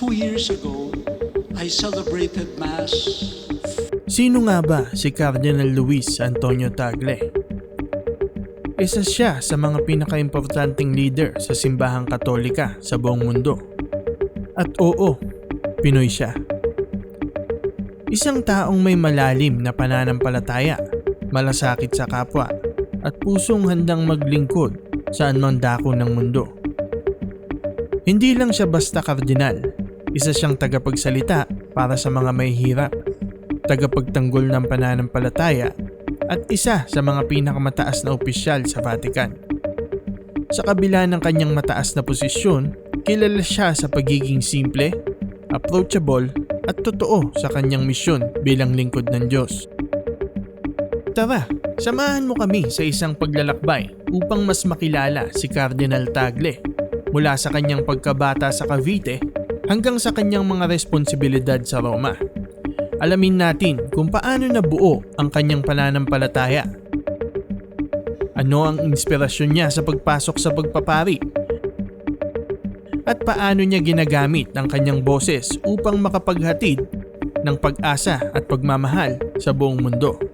two years ago, I celebrated Mass. Sino nga ba si Cardinal Luis Antonio Tagle? Isa siya sa mga pinakaimportanteng leader sa simbahang katolika sa buong mundo. At oo, Pinoy siya. Isang taong may malalim na pananampalataya, malasakit sa kapwa, at pusong handang maglingkod saan mang dako ng mundo. Hindi lang siya basta kardinal, isa siyang tagapagsalita para sa mga may hirap, tagapagtanggol ng pananampalataya at isa sa mga pinakamataas na opisyal sa Vatican. Sa kabila ng kanyang mataas na posisyon, kilala siya sa pagiging simple, approachable at totoo sa kanyang misyon bilang lingkod ng Diyos. Tara, samahan mo kami sa isang paglalakbay upang mas makilala si Cardinal Tagle mula sa kanyang pagkabata sa Cavite hanggang sa kanyang mga responsibilidad sa Roma. Alamin natin kung paano nabuo ang kanyang pananampalataya. Ano ang inspirasyon niya sa pagpasok sa pagpapari? At paano niya ginagamit ang kanyang boses upang makapaghatid ng pag-asa at pagmamahal sa buong mundo?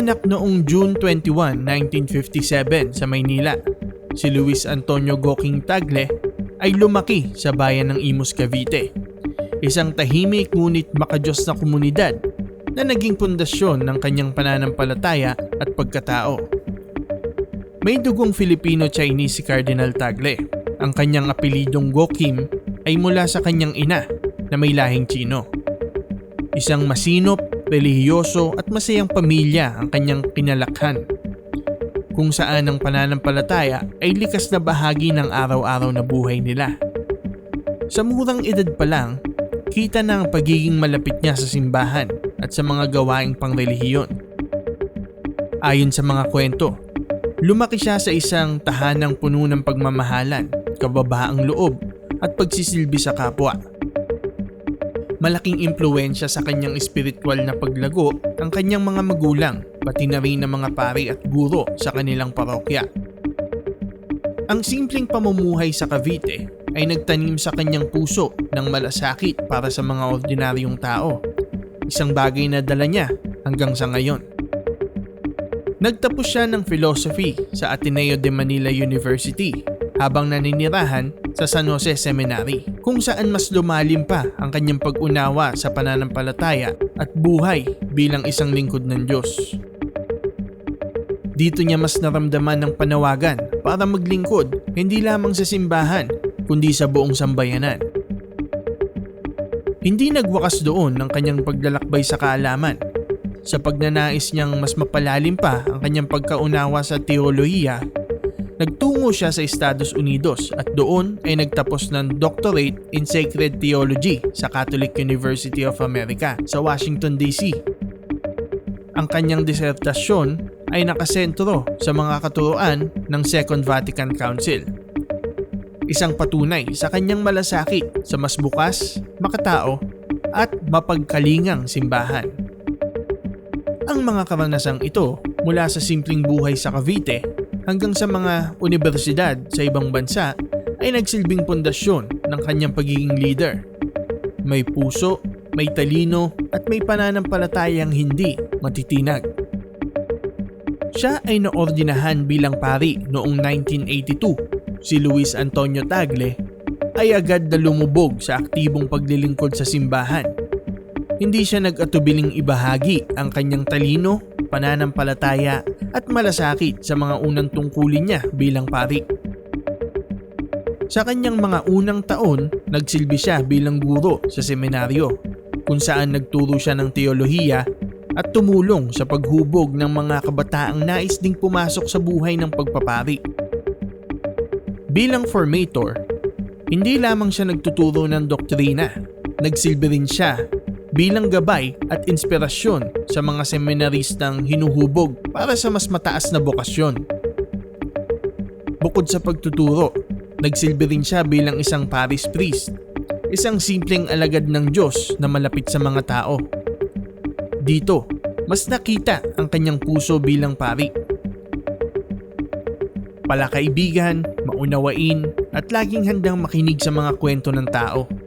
Ipinanganak noong June 21, 1957 sa Maynila. Si Luis Antonio Goking Tagle ay lumaki sa bayan ng Imus Cavite. Isang tahimik ngunit makajos na komunidad na naging pundasyon ng kanyang pananampalataya at pagkatao. May dugong Filipino-Chinese si Cardinal Tagle. Ang kanyang apelidong Gokim ay mula sa kanyang ina na may lahing Chino. Isang masinop, relihiyoso at masayang pamilya ang kanyang kinalakhan. Kung saan ang pananampalataya ay likas na bahagi ng araw-araw na buhay nila. Sa murang edad pa lang, kita na ang pagiging malapit niya sa simbahan at sa mga gawaing pangrelihiyon. Ayon sa mga kwento, lumaki siya sa isang tahanang puno ng pagmamahalan, kababaang loob at pagsisilbi sa kapwa malaking impluensya sa kanyang espiritual na paglago ang kanyang mga magulang, pati na rin ng mga pari at guro sa kanilang parokya. Ang simpleng pamumuhay sa Cavite ay nagtanim sa kanyang puso ng malasakit para sa mga ordinaryong tao. Isang bagay na dala niya hanggang sa ngayon. Nagtapos siya ng philosophy sa Ateneo de Manila University habang naninirahan sa San Jose Seminary kung saan mas lumalim pa ang kanyang pag-unawa sa pananampalataya at buhay bilang isang lingkod ng Diyos. Dito niya mas naramdaman ng panawagan para maglingkod hindi lamang sa simbahan kundi sa buong sambayanan. Hindi nagwakas doon ang kanyang paglalakbay sa kaalaman sa pagnanais niyang mas mapalalim pa ang kanyang pagkaunawa sa teolohiya Nagtungo siya sa Estados Unidos at doon ay nagtapos ng doctorate in sacred theology sa Catholic University of America sa Washington DC. Ang kanyang disertasyon ay nakasentro sa mga katuroan ng Second Vatican Council. Isang patunay sa kanyang malasakit sa mas bukas, makatao at mapagkalingang simbahan. Ang mga karanasang ito mula sa simpleng buhay sa Cavite hanggang sa mga universidad sa ibang bansa ay nagsilbing pundasyon ng kanyang pagiging leader. May puso, may talino at may pananampalatayang hindi matitinag. Siya ay naordinahan bilang pari noong 1982. Si Luis Antonio Tagle ay agad na lumubog sa aktibong paglilingkod sa simbahan. Hindi siya nag-atubiling ibahagi ang kanyang talino, pananampalataya at malasakit sa mga unang tungkulin niya bilang pari. Sa kanyang mga unang taon, nagsilbi siya bilang guro sa seminaryo kung saan nagturo siya ng teolohiya at tumulong sa paghubog ng mga kabataang nais ding pumasok sa buhay ng pagpapari. Bilang formator, Hindi lamang siya nagtuturo ng doktrina, nagsilbi rin siya bilang gabay at inspirasyon sa mga seminaristang hinuhubog para sa mas mataas na bokasyon. Bukod sa pagtuturo, nagsilbi rin siya bilang isang parish priest, isang simpleng alagad ng Diyos na malapit sa mga tao. Dito, mas nakita ang kanyang puso bilang pari. Palakaibigan, maunawain at laging handang makinig sa mga kwento ng tao.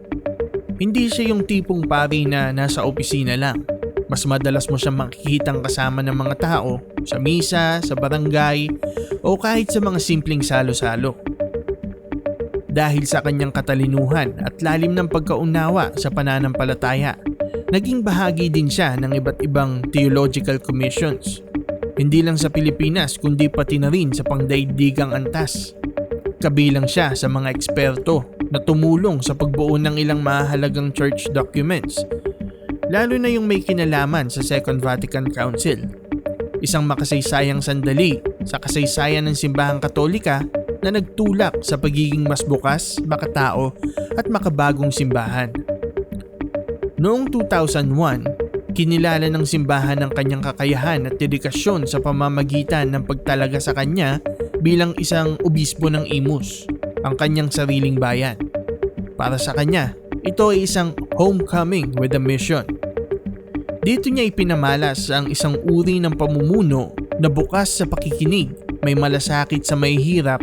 Hindi siya yung tipong pari na nasa opisina lang. Mas madalas mo siyang makikitang kasama ng mga tao sa misa, sa barangay, o kahit sa mga simpleng salo-salo. Dahil sa kanyang katalinuhan at lalim ng pagkaunawa sa pananampalataya, naging bahagi din siya ng iba't ibang theological commissions. Hindi lang sa Pilipinas kundi pati na rin sa pangdaigdigang antas. Kabilang siya sa mga eksperto na tumulong sa pagbuo ng ilang mahalagang church documents, lalo na yung may kinalaman sa Second Vatican Council. Isang makasaysayang sandali sa kasaysayan ng simbahang katolika na nagtulak sa pagiging mas bukas, makatao at makabagong simbahan. Noong 2001, kinilala ng simbahan ng kanyang kakayahan at dedikasyon sa pamamagitan ng pagtalaga sa kanya bilang isang obispo ng Imus, ang kanyang sariling bayan. Para sa kanya, ito ay isang homecoming with a mission. Dito niya ipinamalas ang isang uri ng pamumuno na bukas sa pakikinig, may malasakit sa may hirap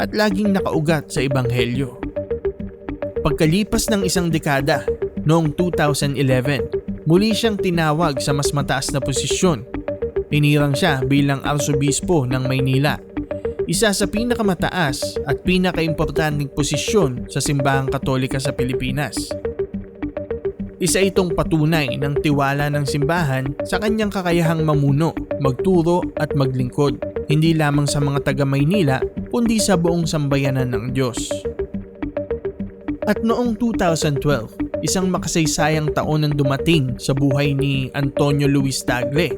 at laging nakaugat sa ebanghelyo. Pagkalipas ng isang dekada, noong 2011, muli siyang tinawag sa mas mataas na posisyon. Pinirang siya bilang arsobispo ng Maynila, isa sa pinakamataas at pinakaimportanteng posisyon sa simbahang katolika sa Pilipinas. Isa itong patunay ng tiwala ng simbahan sa kanyang kakayahang mamuno, magturo at maglingkod, hindi lamang sa mga taga Maynila kundi sa buong sambayanan ng Diyos. At noong 2012, isang makasaysayang taon ang dumating sa buhay ni Antonio Luis Tagle.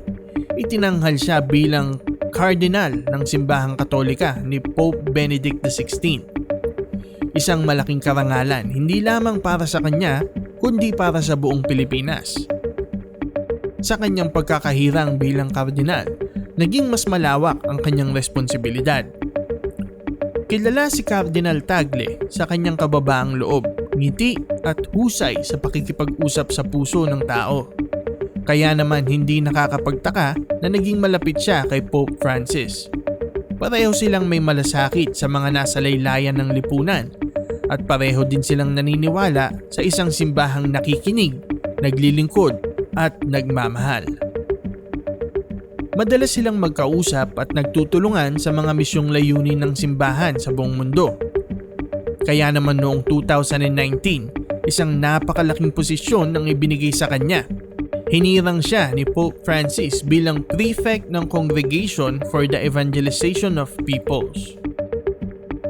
Itinanghal siya bilang Cardinal ng Simbahang Katolika ni Pope Benedict XVI. Isang malaking karangalan hindi lamang para sa kanya kundi para sa buong Pilipinas. Sa kanyang pagkakahirang bilang kardinal, naging mas malawak ang kanyang responsibilidad. Kilala si Cardinal Tagle sa kanyang kababaang loob, ngiti at husay sa pakikipag-usap sa puso ng tao. Kaya naman hindi nakakapagtaka na naging malapit siya kay Pope Francis. Pareho silang may malasakit sa mga nasa laylayan ng lipunan at pareho din silang naniniwala sa isang simbahang nakikinig, naglilingkod at nagmamahal. Madalas silang magkausap at nagtutulungan sa mga misyong layunin ng simbahan sa buong mundo. Kaya naman noong 2019, isang napakalaking posisyon ang ibinigay sa kanya. Hinirang siya ni Pope Francis bilang prefect ng Congregation for the Evangelization of Peoples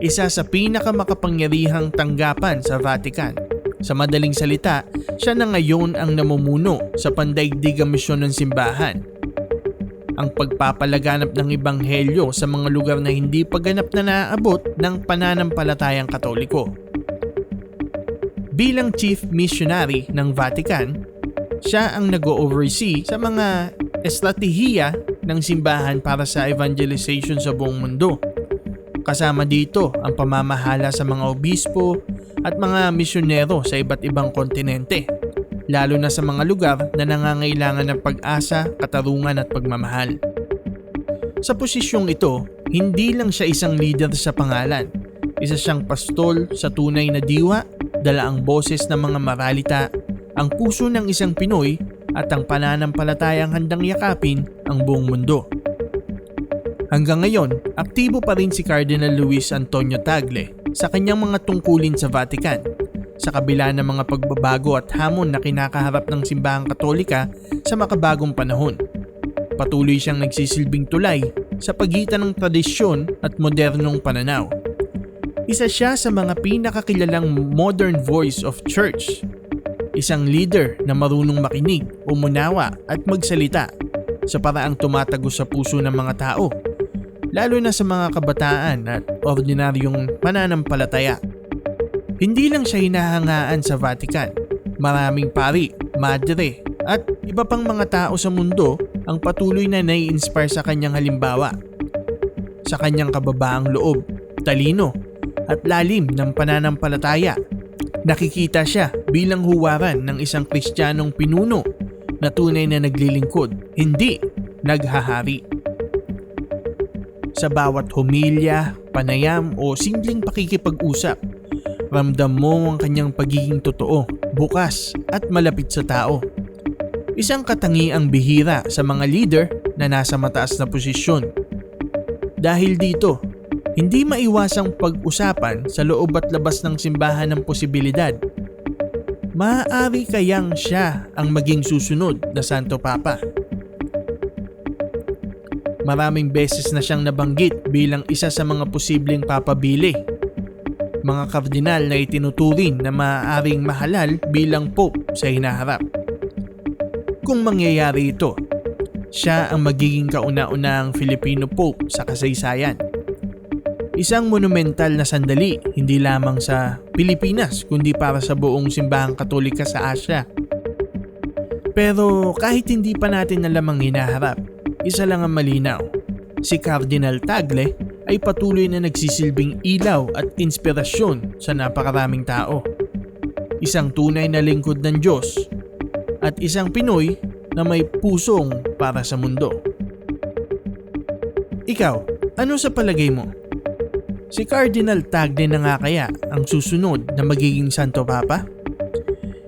isa sa pinakamakapangyarihang tanggapan sa Vatican. Sa madaling salita, siya na ngayon ang namumuno sa pandaigdigang misyon ng simbahan. Ang pagpapalaganap ng ebanghelyo sa mga lugar na hindi pa ganap na naaabot ng pananampalatayang katoliko. Bilang chief missionary ng Vatican, siya ang nag-oversee sa mga estratehiya ng simbahan para sa evangelization sa buong mundo Kasama dito ang pamamahala sa mga obispo at mga misyonero sa iba't ibang kontinente, lalo na sa mga lugar na nangangailangan ng pag-asa, katarungan at pagmamahal. Sa posisyong ito, hindi lang siya isang leader sa pangalan, isa siyang pastol sa tunay na diwa, dala ang boses ng mga maralita, ang puso ng isang Pinoy at ang pananampalatayang handang yakapin ang buong mundo. Hanggang ngayon, aktibo pa rin si Cardinal Luis Antonio Tagle sa kanyang mga tungkulin sa Vatican sa kabila ng mga pagbabago at hamon na kinakaharap ng simbahang katolika sa makabagong panahon. Patuloy siyang nagsisilbing tulay sa pagitan ng tradisyon at modernong pananaw. Isa siya sa mga pinakakilalang modern voice of church. Isang leader na marunong makinig, umunawa at magsalita sa paraang tumatagos sa puso ng mga tao lalo na sa mga kabataan at ordinaryong pananampalataya. Hindi lang siya hinahangaan sa Vatican. Maraming pari, madre, at iba pang mga tao sa mundo ang patuloy na nai-inspire sa kanyang halimbawa. Sa kanyang kababaang loob, talino, at lalim ng pananampalataya. Nakikita siya bilang huwaran ng isang kristyanong pinuno na tunay na naglilingkod, hindi naghahari. Sa bawat humilya, panayam o simpleng pakikipag-usap, ramdam mo ang kanyang pagiging totoo, bukas at malapit sa tao. Isang katangiang bihira sa mga leader na nasa mataas na posisyon. Dahil dito, hindi maiwasang pag-usapan sa loob at labas ng simbahan ng posibilidad. Maaari kayang siya ang maging susunod na Santo Papa. Maraming beses na siyang nabanggit bilang isa sa mga posibleng papabili. Mga kardinal na itinuturing na maaaring mahalal bilang Pope sa hinaharap. Kung mangyayari ito, siya ang magiging kauna-unahang Filipino Pope sa kasaysayan. Isang monumental na sandali hindi lamang sa Pilipinas kundi para sa buong simbahang katolika sa Asya. Pero kahit hindi pa natin alam ang hinaharap, isa lang ang malinaw. Si Cardinal Tagle ay patuloy na nagsisilbing ilaw at inspirasyon sa napakaraming tao. Isang tunay na lingkod ng Diyos at isang Pinoy na may pusong para sa mundo. Ikaw, ano sa palagay mo? Si Cardinal Tagle na nga kaya ang susunod na magiging Santo Papa?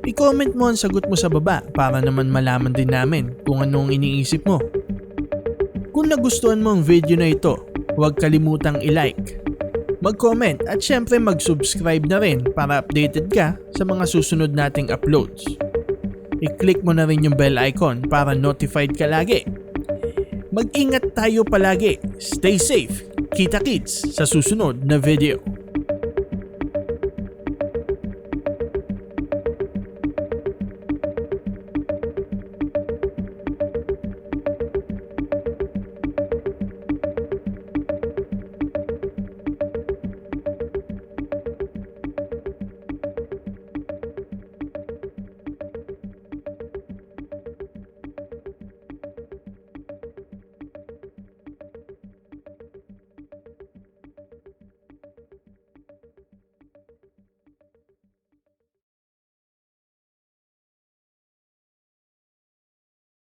I-comment mo ang sagot mo sa baba para naman malaman din namin kung anong iniisip mo. Kung nagustuhan mo ang video na ito, huwag kalimutang i-like, mag-comment at syempre mag-subscribe na rin para updated ka sa mga susunod nating uploads. I-click mo na rin yung bell icon para notified ka lagi. Mag-ingat tayo palagi. Stay safe. Kita kits sa susunod na video.